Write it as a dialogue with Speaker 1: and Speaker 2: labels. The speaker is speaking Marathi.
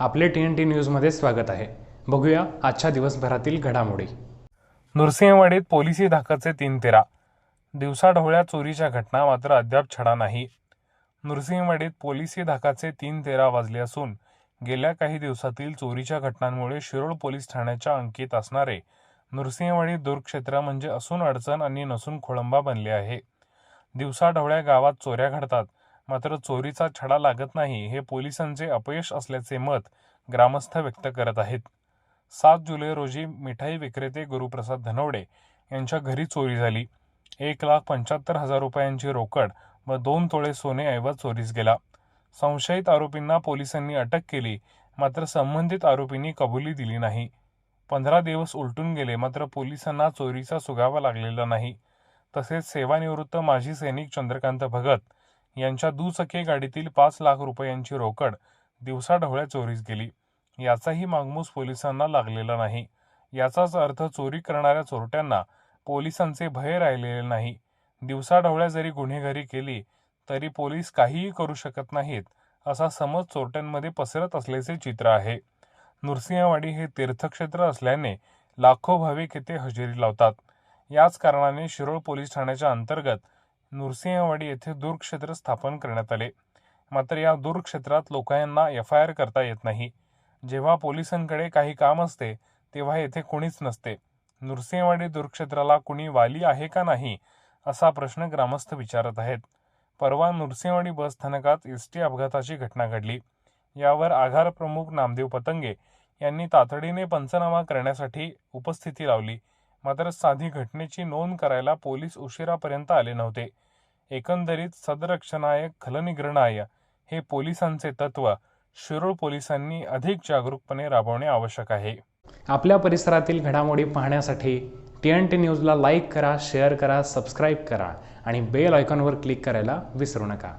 Speaker 1: आपले टी एन टी न्यूजमध्ये स्वागत आहे. बघूया आजच्या दिवसभरातील घडामोडी.
Speaker 2: नृसिंहवाडीत पोलिसी धाकाचे तीन तेरा. दिवसाढवळ्या चोरीच्या घटना मात्र अद्याप छडा नाही. नृसिंहवाडीत पोलिसी धाकाचे तीन तेरा वाजले असून गेल्या काही दिवसातील चोरीच्या घटनांमुळे शिरोळ पोलीस ठाण्याच्या अंकित असणारे नृसिंहवाडी दुर्गक्षेत्र म्हणजे असून अडचण आणि नसून खोळंबा बनले आहे. दिवसाढवळ्या गावात चोऱ्या घडतात. मात्र चोरीचा छडा लागत नाही हे पोलिसांचे अपयश असल्याचे मत ग्रामस्थ व्यक्त करत आहेत. सात जुलै रोजी मिठाई विक्रेते गुरुप्रसाद धनवडे यांच्या घरी चोरी झाली. एक लाख पंच्याहत्तर हजार रुपयांची रोकड व दोन तोळे सोने ऐवज चोरीस गेला. संशयित आरोपींना पोलिसांनी अटक केली मात्र संबंधित आरोपींनी कबुली दिली नाही. पंधरा दिवस उलटून गेले मात्र पोलिसांना चोरीचा सुगावा लागलेला नाही. तसेच सेवानिवृत्त माजी सैनिक चंद्रकांत भगत यांच्या दुचाकी गाडीतील पाच लाख रुपयांची रोकड दिवसाढवळ्या चोरीस गेली. याचाही मागमूस पोलिसांना लागलेला नाही. याचाच अर्थ चोरी करणाऱ्या चोरट्यांना पोलिसांचे भय राहिलेले नाही. दिवसाढवळ्या जरी गुन्हेगारी केली तरी पोलीस काहीही करू शकत नाहीत असा समज चोरट्यांमध्ये पसरत असल्याचे चित्र आहे. नृसिंहवाडी हे तीर्थक्षेत्र असल्याने लाखो भाविक येथे हजेरी लावतात. याच कारणाने शिरोळ पोलीस ठाण्याच्या अंतर्गत नृसिंहवाडी येथे दूरक्षेत्र स्थापन करण्यात आले. मात्र या दूरक्षेत्रात लोकांना एफ आय आर करता येत नाही. जेव्हा पोलिसांकडे काही काम असते तेव्हा येथे कोणीच नसते. नृसिंहवाडी दूरक्षेत्राला कुणी वाली आहे का नाही असा प्रश्न ग्रामस्थ विचारत आहेत. परवा नृसिंहवाडी बस स्थानकात एस टी अपघाताची घटना घडली. यावर आघार प्रमुख नामदेव पतंगे यांनी तातडीने पंचनामा करण्यासाठी उपस्थिती लावली. मात्र साधी घटनेची नोंद करायला पोलीस उशिरापर्यंत आले नव्हते. एकंदरीत सदरक्षणाय खलनिग्रणाय हे पोलिसांचे तत्व शिरोळ पोलिसांनी अधिक जागरूकपणे राबवणे आवश्यक आहे.
Speaker 1: आपल्या परिसरातील घडामोडी पाहण्यासाठी टी एन टी न्यूजला लाईक करा शेअर करा सबस्क्राईब करा आणि बेल आयकॉनवर क्लिक करायला विसरू नका.